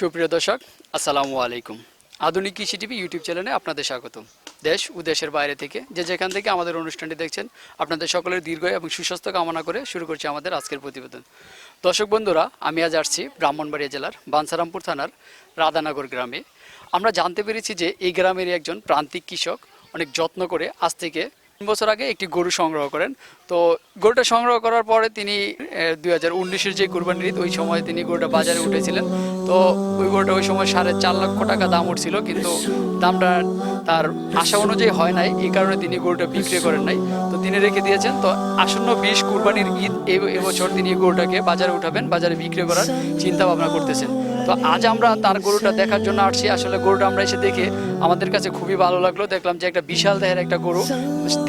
সুপ্রিয় দর্শক, আসসালামু আলাইকুম। আধুনিক কৃষি টিভি ইউটিউব চ্যানেলে আপনাদের স্বাগত দেশ ও দেশের বাইরে থেকে যে যেখান থেকে আমাদের অনুষ্ঠানটি দেখছেন, আপনাদের সকলের দীর্ঘ এবং সুস্বাস্থ্য কামনা করে শুরু করছি আমাদের আজকের প্রতিবেদন। দর্শক বন্ধুরা, আমি আজ আসছি ব্রাহ্মণবাড়িয়া জেলার বানসারামপুর থানার রাধানগর গ্রামে। আমরা জানতে পেরেছি যে এই গ্রামের একজন প্রান্তিক কৃষক, অনেক যত্ন করে আজ থেকে বছর আগে একটি গরু সংগ্রহ করেন। তো গরুটা সংগ্রহ করার পরে তিনি দুই হাজার উনিশের যে কুরবানির ঈদ, ওই সময় তিনি গরুটা বাজারে উঠেছিলেন। তো ওই গরুটা ওই সময় সাড়ে চার লক্ষ টাকা দাম উঠছিল, কিন্তু দামটা তার আশা অনুযায়ী হয় নাই। এই কারণে তিনি গরুটা বিক্রি করেন নাই। তো তিনি রেখে দিয়েছেন, তো আসন্ন বিশ কুরবানির ঈদ এবছর তিনি গরুটাকে বাজারে উঠাবেন, বাজারে বিক্রি করার চিন্তা ভাবনা করতেছেন। তো আজ আমরা তার গরুটা দেখার জন্য আসছি। আসলে গরুটা আমরা এসে দেখে আমাদের কাছে খুবই ভালো লাগল। দেখলাম যে একটা বিশাল দেহের একটা গরু।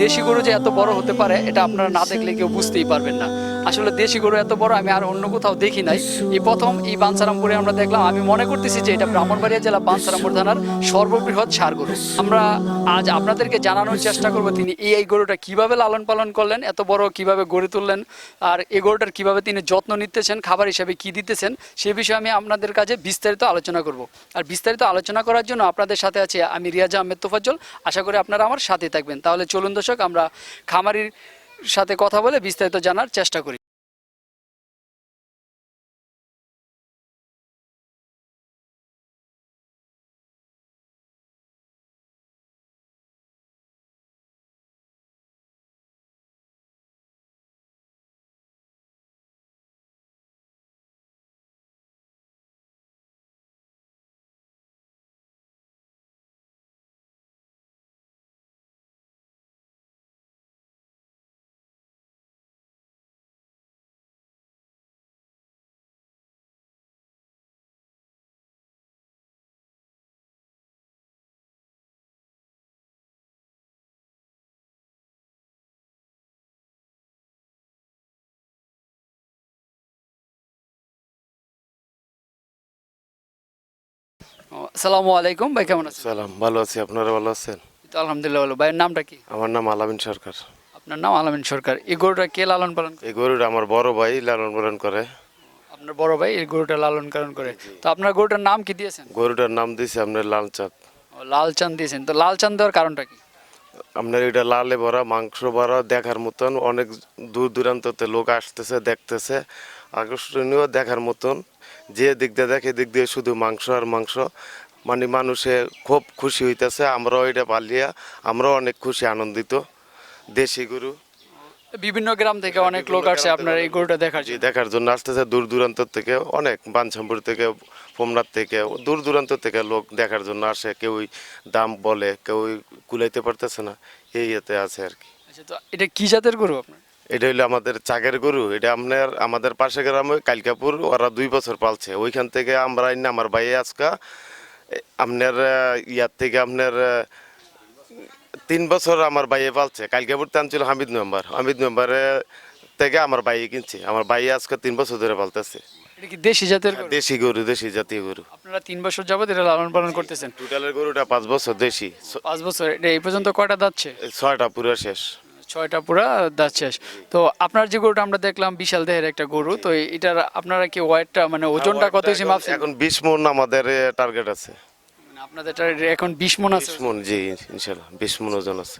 দেশি গরু যে এত বড় হতে পারে, এটা আপনারা না দেখলে কেউ বুঝতেই পারবেন না। আসলে দেশি গরু এত বড়, আমি আর অন্য কোথাও দেখি নাই। এই প্রথম এই বাঞ্ছারামপুরে আমরা দেখলাম, আমি মনে করতেছি যে এটা ব্রাহ্মণবাড়িয়া জেলা বাঞ্ছারামপুর থানার সর্ববৃহৎ সার গরু। আমরা আজ আপনাদেরকে জানানোর চেষ্টা করব তিনি এই এই গরুটা কীভাবে লালন পালন করলেন, এত বড় কীভাবে গড়ে তুললেন, আর এই গরুটার কীভাবে তিনি যত্ন নিতেছেন, খাবার হিসেবে কি দিতেছেন, সে বিষয়ে আমি আপনাদের কাছে বিস্তারিত আলোচনা করব। আর বিস্তারিত আলোচনা করার জন্য আপনাদের সাথে আছি আমি রিয়াজা আহমেদ তোফাজ্জল। আশা করি আপনারা আমার সাথে থাকবেন। তাহলে চলুন দর্শক, আমরা খামারির সাথে কথা বলে বিস্তারিত জানার চেষ্টা করি। আসসালামু আলাইকুম ভাই কেমন আছেন? সালাম ভালো আছি। আপনারা ভালো আছেন? তো আলহামদুলিল্লাহ ভালো। ভাইয়ের নামটা কি? আমার নাম আলামিন সরকার। আপনার নাম আলামিন সরকার। এই গরুটা কে লালন পালন করে? এই গরুটা আমার বড় ভাই লালন পালন করে। আপনার বড় ভাই এই গরুটা লালন পালন করে। তো আপনার গরুটার নাম কি দিয়েছেন? গরুটার নাম দিয়েছে আপনার লাল চাঁদ ও, লাল দিয়েছেন। তো লাল চাঁদ দেওয়ার কারণটা কি? আপনার এটা লালে ভরা মাংস ভরা দেখার মতন অনেক দূর দূরান্ততে লোক আসতেছে দেখতেছে। আকর্ষণীয় দেখার মতন। যে দিক দিয়ে দেখে দিক দিয়ে শুধু মাংস আর মাংস। মানে মানুষে খুব খুশি হইতেছে আমরাও এটা পালিয়া আমরাও অনেক খুশি আনন্দিত। দেশি গরু। বিভিন্ন গ্রাম থেকে অনেক লোক আসছে আপনার এই গরুটা দেখার জন্য। দেখার জন্য আসতেছে দূর দূরান্ত থেকে অনেক বানশামপুর থেকে ফোমনাথ থেকে দূর দূরান্ত থেকে লোক দেখার জন্য আসে। কেউ দাম বলে কেউ কুলাইতে পারতেছে না এই ইয়েতে আছে আর কি। আচ্ছা তো এটা কি জাতের গরু আপনার? এটা হইল আমাদের চাকের গরু এটা আপনার আমাদের পাশে গ্রামে কালকাপুর ওরা দুই বছর পালছে। ওইখান থেকে আমরা আমার ভাই আজকা আপনার ইয়ার থেকে আপনার তিন বছর আমার ভাইয়ে পালছে। কালকাপুর টানছিল হামিদ মেম্বার। হামিদ মেম্বারে থেকে আমার ভাইয়ে কিনছে। আমার ভাই আজকে তিন বছর ধরে পালতেছে। দেশি জাতের দেশি গরু দেশি জাতীয় গরু। আপনারা তিন বছর যাবত এটা লালন পালন করতেছেন। টোটালের গরুটা পাঁচ বছর দেশি। পাঁচ বছর। এটা এই পর্যন্ত কয়টা দাচ্ছে ছয়টা পুরো শেষ। ছয়টা পুরা দাঁত শেষ। তো আপনার যে গরুটা আমরা দেখলাম বিশাল দেহের একটা গরু তো এটার আপনারা কি ওয়েটটা মানে ওজনটা কত বেশি মাপছেন এখন বিশ মন আমাদের টার্গেট আছে। মানে আপনাদের এখন বিশ মন আছে? মন জি ইনশাল্লাহ বিশ মন ওজন আছে।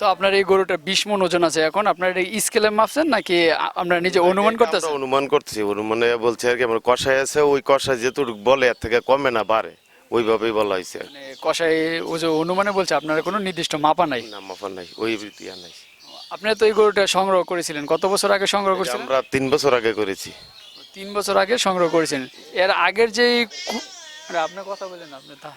তো আপনার এই গরুটা বিশ মন ওজন আছে এখন আপনার এটা স্কেলে মাপছেন নাকি আমরা নিজে অনুমান করতেছি অনুমান করতেছি অনুমানে বলছে আর কি আমার কষাই আছে ওই কষাই যেটুকু বলে এর থেকে কমে না বাড়ে। ওইভাবেই বলা হয়েছে। মানে কষাই ও যে অনুমানে বলছে আপনার কোনো নির্দিষ্ট মাপা নাই? না মাপা নাই ওই ইয়া নাই। আপনি তো এই গরুটা সংগ্রহ করেছিলেন। কত বছর আগে সংগ্রহ করেছিলেন? আমরা তিন বছর আগে করেছি। তিন বছর আগে সংগ্রহ করেছিলেন। এর আগের যে আপনার কথা বলেন আপনি তা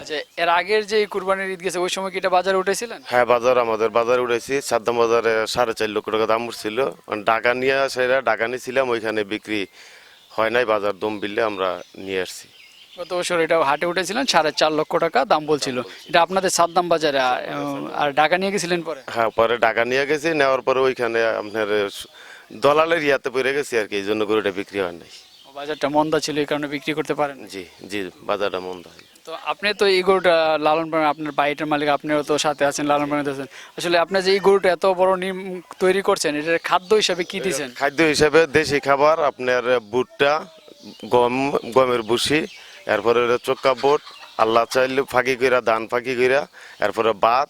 আচ্ছা এর আগের যে কুরবানির ঈদ গেছে ওই সময় কি এটা বাজারে উঠেছিলেন? হ্যাঁ বাজার আমাদের বাজারে উঠেছি। সাদ্দাম বাজারে সাড়ে চার লক্ষ টাকা দাম উঠছিল। মানে ঢাকা নিয়ে সেটা ঢাকা নিয়েছিলাম ওইখানে বিক্রি হয় নাই বাজার দম বিললে আমরা নিয়ে আসছি। গত বছর এটা হাটে উঠেছিলেন সাড়ে চার লক্ষ টাকা দাম বলছিল। এটা আপনাদের সাদ্দাম বাজারে আর ঢাকা নিয়ে গেছিলেন পরে? হ্যাঁ পরে ঢাকা নিয়ে গেছি নেওয়ার পরে ওইখানে আপনার দলালের ইয়াতে পড়ে গেছি আর কি এই জন্য গরুটা বিক্রি হয় নাই। বাজারটা মন্দা ছিল এই কারণে বিক্রি করতে পারেন? জি জি বাজারটা মন্দ। তো আপনি তো এই গরুটা লালন পালন আপনার বাড়িটার মালিক আপনিও তো সাথে আছেন লালন পালন আছেন আসলে আপনি যে এই গরুটা এত বড় নিম তৈরি করছেন এটার খাদ্য হিসাবে কি দিয়েছেন খাদ্য হিসাবে দেশি খাবার আপনার ভুট্টা গম গমের ভুসি এরপরে হলো চক্কা বোট আল্লাহ চাইলে ফাঁকি কইরা ধান ফাঁকি কইরা এরপরে ভাত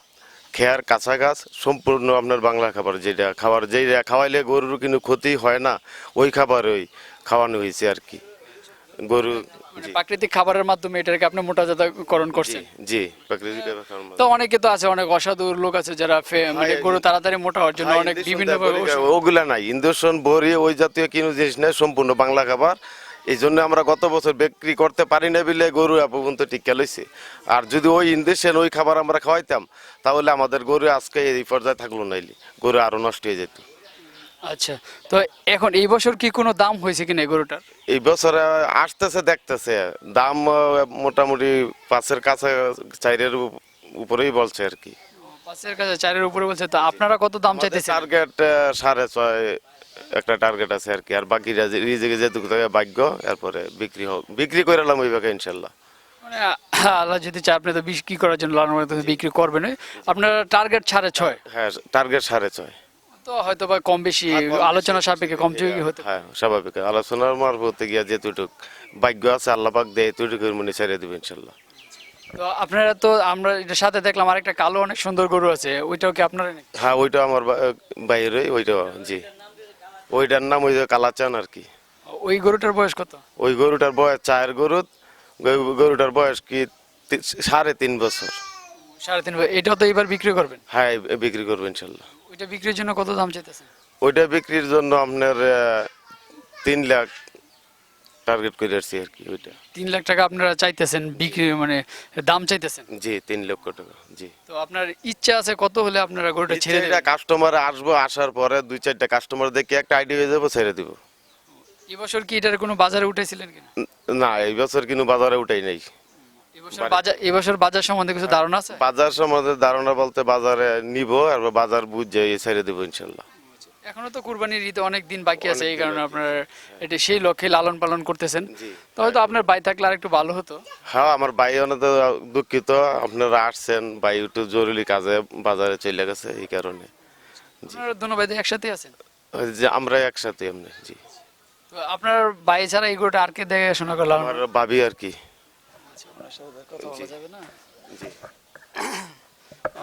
খেয়ার কাঁচা গাছ সম্পূর্ণ আপনার বাংলা খাবার যেটা খাবার যেটা খাওয়াইলে গরুর কিন্তু ক্ষতি হয় না ওই খাবার ওই খাওয়ানো হয়েছে আর কি। গরু মানে প্রাকৃতিক খাবারের মাধ্যমে এটাকে আপনি মোটাজাতকরণ করছেন? জি প্রাকৃতিক খাবার তো অনেকে তো আছে অনেক অসাধু লোক আছে যারা ফে- মানে গরু তাড়াতাড়ি মোটা হওয়ার জন্য অনেক বিভিন্ন ওগুলা নাই। ইন্দুশন বড়ি ওই জাতীয় কোনো জিনিস নাই সম্পূর্ণ বাংলা খাবার। এই জন্য আমরা গত বছর বিক্রি করতে পারি না বলে গরু পর্যন্ত টিকা লইছে। আর যদি ওই ইন্দুশন ওই খাবার আমরা খাওয়াইতাম তাহলে আমাদের গরু আজকে এই পর্যায়ে থাকল নাইলে গরু আরও নষ্ট হয়ে যেত। আচ্ছা তো এখন এই বছর কি কোনো দাম হয়েছে কিনা এই গরুটার? এই বছরে আসতেছে দেখতেছে। দাম মোটামুটি পাঁচের কাছে চাইরের উপরেই বলছে আর কি। পাঁচের কাছে চারের উপরে বলছে তো আপনারা কত দাম চাইতেছেন? টার্গেট সাড়ে ছয় একটা টার্গেট আছে আর কি। আর বাকিরা যে যেটুকু থাকে ভাগ্য এরপরে বিক্রি হোক। বিক্রি করে এলাম ওই বাকি ইনশাল্লাহ। মানে আল্লাহ যদি চায় আপনি তো বিক্রি করার জন্য লালন বিক্রি করবেন। আপনার টার্গেট সাড়ে ছয়। হ্যাঁ টার্গেট সাড়ে ছয়। তো হয়তো বা কম বেশি আলোচনা সাপেক্ষে কম চুকি হতে হ্যাঁ স্বাভাবিক। আলোচনার মারফতে গিয়া যেটুক ভাগ্য আছে আল্লাহ পাক দেয় এতটুকু মনে ছেড়ে দেবে ইনশাল্লাহ। তো আপনারা তো আমরা এটার সাথে দেখলাম আরেকটা কালো অনেক সুন্দর গরু আছে ওইটাও কি আপনারা? হ্যাঁ ওইটা আমার বাইরে ওইটা জি। ওইটার নাম ওই যে কালাচান আর কি। ওই গরুটার বয়স কত? ওই গরুটার বয়স চায়ের গরু গরুটার বয়স কি সাড়ে তিন বছর। সাড়ে তিন বছর। এটাও তো এবার বিক্রি করবেন? হ্যাঁ বিক্রি করব ইনশাল্লাহ। ওইটা বিক্রির জন্য কত দাম চাইতেছেন? ওইটা বিক্রির জন্য আপনার তিন লাখ টার্গেট করে আসছি আর কি ওইটা। তিন লাখ টাকা আপনারা চাইতেছেন বিক্রি মানে দাম চাইতেছেন? জি তিন লক্ষ টাকা জি। তো আপনার ইচ্ছা আছে কত হলে আপনারা গরুটা ছেড়ে দেবেন? কাস্টমার আসব আসার পরে দুই চারটা কাস্টমার দেখে একটা আইডিয়া হয়ে যাব ছেড়ে দিব। এবছর কি এটার কোনো বাজারে উঠেছিলেন কিনা? না এই বছর কিন্তু বাজারে উঠাই নাই। এবছর বাজার এবছর বাজার সম্বন্ধে কিছু ধারণা আছে? বাজার সম্বন্ধে ধারণা বলতে বাজারে নিব আর বাজার বুঝে ছেড়ে দেবো ইনশাল্লাহ। এখনও তো কুরবানির ঈদে অনেক দিন বাকি আছে এই কারণে আপনার এটা সেই লক্ষ্যে লালন পালন করতেছেন। তো হয়তো আপনার বাই থাকলে আর একটু ভালো হতো। হ্যাঁ আমার ভাই অনেক দুঃখিত আপনারা আসছেন ভাই একটু জরুরি কাজে বাজারে চলে গেছে এই কারণে। আপনারা দুনো ভাই একসাথে আছেন? যে আমরা একসাথে এমনি জি। তো আপনার ভাই ছাড়া এই গরুটা আর কে দেখাশোনা করে লালন আমার ভাবি আর কি। কথা বলা যাবে না? জি।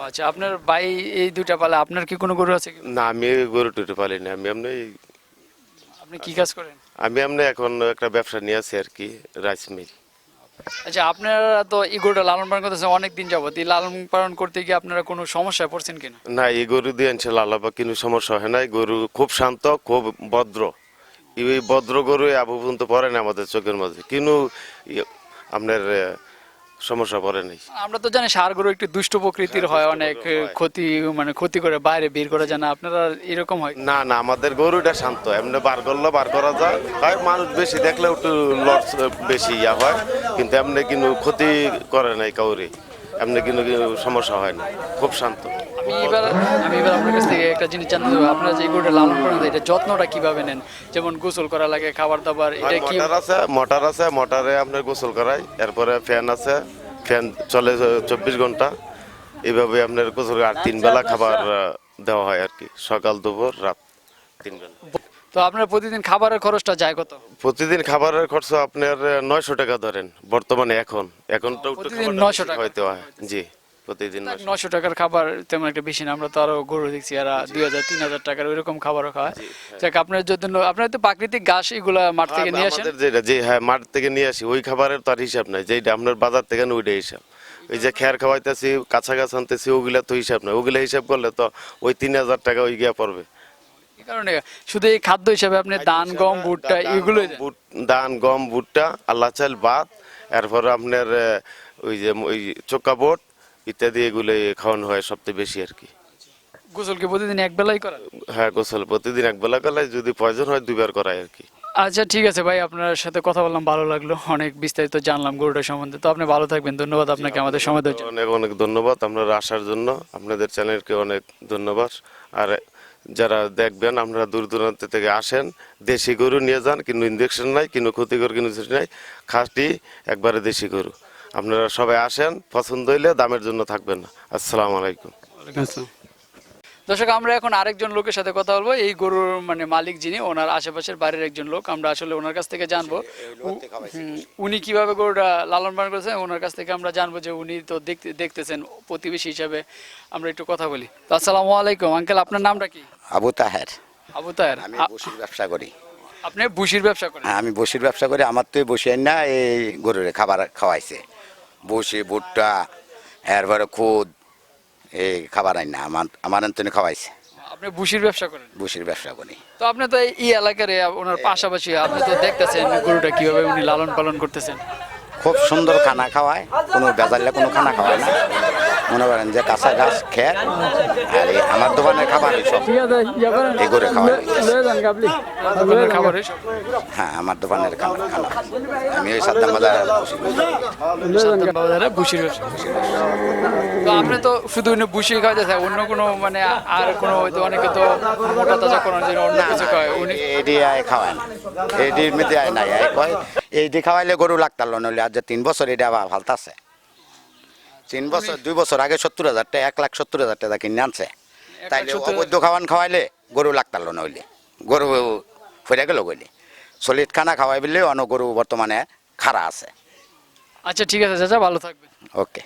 আচ্ছা আপনার ভাই এই দুইটা পালে আপনার কি কোনো গরু আছে কি? না আমি গরু টুটু পালি না আমি এমনি আপনি কি কাজ করেন? আমি এমনি এখন একটা ব্যবসা নিয়ে আছি আর কি রাইস মিল। আচ্ছা আপনারা তো এই গরুটা লালন পালন করতেছেন অনেক দিন যাবত এই লালন পালন করতে গিয়ে আপনারা কোনো সমস্যায় পড়ছেন কিনা? না এই গরু দিয়ে ইনশাল্লাহ আল্লাহ পাক কোনো সমস্যা হয় না এই গরু খুব শান্ত খুব ভদ্র। এই ভদ্র গরু আবু পর্যন্ত পড়ে না আমাদের চোখের মাঝে। কিন্তু আপনার সমস্যা পড়ে নাই। আমরা তো জানি সার গরু একটু দুষ্ট প্রকৃতির হয় অনেক ক্ষতি মানে ক্ষতি করে বাইরে বের করা যায় না। আপনারা এরকম হয়? না না আমাদের গরুটা শান্ত। এমনি বার করলে বার করা যায়। হয় মানুষ বেশি দেখলে একটু লস বেশি ইয়া হয় কিন্তু এমনি কিন্তু ক্ষতি করে নাই কাউরে। এমনি কিন্তু সমস্যা হয় না। খুব শান্ত। আমি এবার আমি এবার আপনার কাছ থেকে একটা জিনিস জানতে চাইব আপনারা যে গরুটা লালন করেন, এটা যত্নটা কীভাবে নেন? যেমন গোসল করা লাগে খাবার দাবার এটা কি মোটর আছে মোটর আছে মোটরে আপনার গোসল করাই। এরপরে ফ্যান আছে ফ্যান চলে চব্বিশ ঘণ্টা। এইভাবে আপনার গোসল আর তিন বেলা খাবার দেওয়া হয় আর কি। সকাল দুপুর রাত তিন বেলা। তো আপনার প্রতিদিন খাবারের খরচটা যায় কত? প্রতিদিন খাবারের খরচ আপনার নয়শো টাকা ধরেন। বর্তমানে এখন। এখন তো 900 টাকা? হইতে হয়। জি। প্রতিদিন 900 নশো টাকার খাবার তেমন একটা বেশি না আমরা তো আরও গরু দেখছি দুই হাজার তিন হাজার টাকার ওইরকম খাবারও খাওয়ায় যাক আপনার জন্য আপনার তো প্রাকৃতিক ঘাস এগুলা মাঠ থেকে নিয়ে আসেন। যেটা যে হ্যাঁ মাঠ থেকে নিয়ে আসি ওই খাবারের তার হিসাব নাই যেটা আপনার বাজার থেকে ওইটা হিসাব। ওই যে খেয়ার খাওয়াইতেছি কাঁচা গাছ আনতেছি ওগুলা তো হিসাব নাই। ওগুলা হিসাব করলে তো ওই তিন হাজার টাকা ওই গিয়া পড়বে। কারণে শুধু এই খাদ্য হিসাবে আপনি ধান গম ভুট্টা এগুলো ধান গম ভুট্টা আল্লাহ চাল ভাত এরপরে আপনার ওই যে ওই চোকা বোট ইত্যাদি এগুলো খাওয়ানো হয় সবচেয়ে বেশি আর কি। গোসল কি প্রতিদিন এক বেলাই করেন? হ্যাঁ গোসল প্রতিদিন এক বেলা করায় যদি প্রয়োজন হয় দুইবার করায় আর কি। আচ্ছা ঠিক আছে ভাই আপনার সাথে কথা বললাম ভালো লাগল। অনেক বিস্তারিত জানলাম গরুটা সম্বন্ধে। তো আপনি ভালো থাকবেন ধন্যবাদ আপনাকে আমাদের সময় দেওয়ার জন্য। অনেক অনেক ধন্যবাদ আপনারা আসার জন্য। আপনাদের চ্যানেলকে অনেক ধন্যবাদ। আর যারা দেখবেন আপনারা দূর দূরান্ত থেকে আসেন দেশি গরু নিয়ে যান কিন্তু ইঞ্জেকশন নাই কিন্তু ক্ষতিকর কিন্তু নাই। খাসটি একবারে দেশি গরু। আপনারা সবাই আসেন পছন্দ হইলে দামের জন্য থাকবেন। না আসসালামু আলাইকুম। দর্শক আমরা এখন আরেকজন লোকের সাথে কথা বলব। এই গরুর মানে মালিক যিনি ওনার আশেপাশের বাড়ির একজন লোক। আমরা আসলে ওনার কাছ থেকে জানব। উনি কীভাবে গরুটা লালন পালন করেছেন ওনার কাছ থেকে আমরা জানব যে উনি তো দেখতে দেখতেছেন প্রতিবেশী হিসাবে। আমরা একটু কথা বলি। তো আসসালামু আলাইকুম। আঙ্কেল আপনার নামটা কি? আবু তাহের। আবু তাহের। আমি বসির ব্যবসা করি। আপনি বুশির ব্যবসা করেন? হ্যাঁ আমি বসির ব্যবসা করি। আমার তো বসে না এই গরুরে খাবার খাওয়াইছে। বসি ভুট্টা এরপরে খুদ এই খাবার আইন না আমার আমার অন্তনে খাওয়াইছে। আপনি বুশির ব্যবসা করেন? বসির ব্যবসা করি। তো আপনি তো এই এলাকার ওনার পাশাপাশি আপনি তো দেখতেছেন গরুটা কীভাবে উনি লালন পালন করতেছেন। খুব সুন্দর খানা খাওয়ায় কোনো বেজাল্লে কোনো খানা খাওয়ায় না। মনে করেন যে কাঁচা গাছ খেয়ে আর এই আমার দোকানের খাবার সব। এই করে খাওয়াই আপনার হ্যাঁ আমার দোকানের খাবার খানা। আমি ওই সাদ্দাম বাজার বসি। বাজারে তো আপনি তো শুধু উনি বুশি খাওয়াইতেছে অন্য কোনো মানে আর কোনো হয়তো অনেকে তো মোটা তাজা করার জন্য অন্য কিছু খায় উনি এডি আয় খাওয়ায় না। এডির মধ্যে আয় নাই আয় কয় এইডি খাওয়াইলে গরু লাগতাল নইলে আজ যে তিন বছর এটা আবার ভালতাছে তিন বছর দুই বছর আগে সত্তর হাজার টাকা এক লাখ সত্তর হাজার টাকা কিনে আনছে। তাই তাইলে। অবৈধ খাওয়ান খাওয়াইলে গরু লাগতাল নইলে গরু ফিরে গেল গইলে সলিড খানা খাওয়াই বললে অন্য গরু বর্তমানে খারা আছে। আচ্ছা ঠিক আছে চাচা ভালো থাকবেন। ওকে।